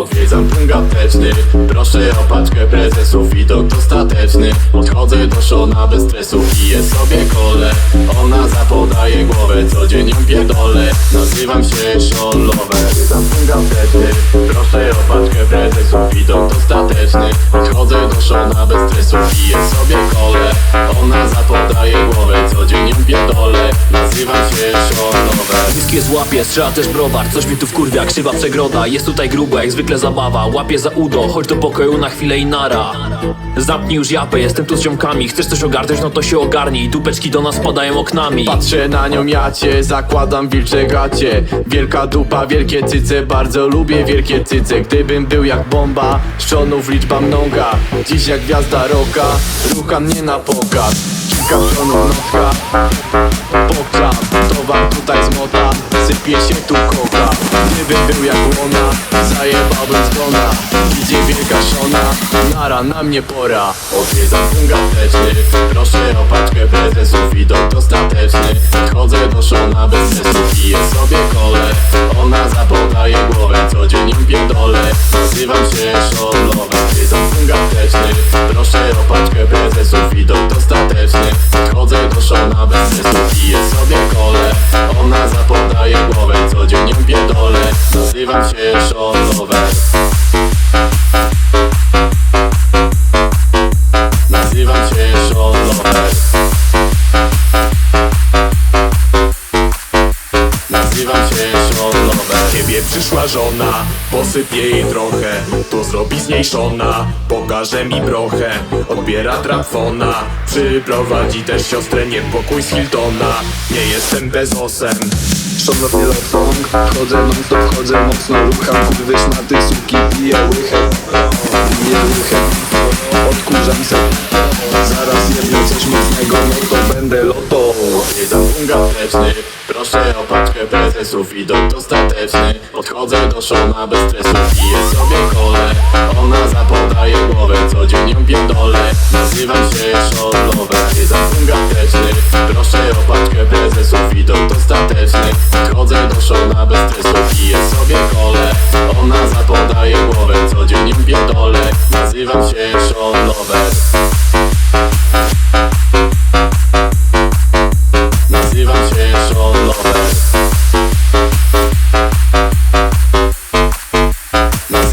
Odwiedzam punkt apteczny. Proszę o paczkę prezesów Widok dostateczny Podchodzę do szona bez stresu Piję sobie kole. Ona zapodaje głowę Co dzień ją pierdolę. Nazywam się Lover Odwiedzam punkt apteczny. Proszę o paczkę prezesów Widok dostateczny Podchodzę do szona bez stresu Piję sobie kole. Ona zapodaje głowę Co dzień ją pierdolę. Nazywam się Sean Lover Niskie złapie, strzela też browar. Coś mi tu wkurwia, krzywa przegroda. Jest tutaj grubo, jak zwykle zabawa Łapie za udo, chodź do pokoju na chwilę i nara. Zamknij już japę, jestem tu z ziomkami Chcesz coś ogarnąć, no to się ogarnij. Dupeczki do nas padają oknami. Patrzę na nią jacie, zakładam wilcze gacie Wielka dupa, wielkie cyce, bardzo lubię wielkie cyce. Gdybym był jak bomba, szczonów liczba mnoga. Dziś jak gwiazda roka, rucha mnie na pokaz. Kilka szczonów notka, pokczam To wam tutaj zmota, sypie się tu koka Gdybym był jak łona, zajebałbym zgona. Idzie wielka szona, nara na mnie pora. Odwiedzam punkt apteczny, proszę o paczkę prezesów Widok dostateczny, chodzę do szona bez stresu Piję sobie kole, ona zapodaje głowę. Co dzień ją pierdolę, nazywam się Lover Odwiedzam punkt apteczny, proszę o paczkę prezesów Widok dostateczny, chodzę do szona bez stresu Piję sobie kole, zapodaje głowę Co dzień ją pierdolę, nazywam się Sean Lover Ciebie przyszła żona, posyp jej trochę To zrobi z niej szona, pokaże mi brochę Odbiera trafona, przyprowadzi też siostrę Niepokój z Hiltona, nie jestem bezosem. Szanowny love song Chodzę non stop, chodzę mocno Rucham. Kurwy szmaty, suki Piję łychę. Piję łychę. Odkurzam se. Zaraz jedno coś mocnego No to będę loto Odwiedzam punkt apteczny Proszę o paczkę prezesów Widok dostateczny. Podchodzę do szona bez stresu Piję sobie kole. Ona zapodaje głowę Co dzień ją pierdolę. Nazywam się Sean Lover Odwiedzam punkt apteczny Proszę o paczkę prezesów Widok dostateczny. Podchodzę do szona bez stresu Piję sobie kole. Ona zapodaje głowę Co dzień ją pierdolę. Nazywam się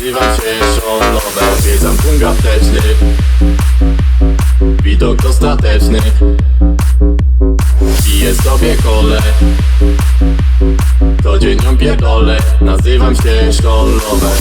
Się Sean Lover Odwiedzam punkt apteczny Widok dostateczny Piję sobie kole. Ją pierdolę Nazywam się Lover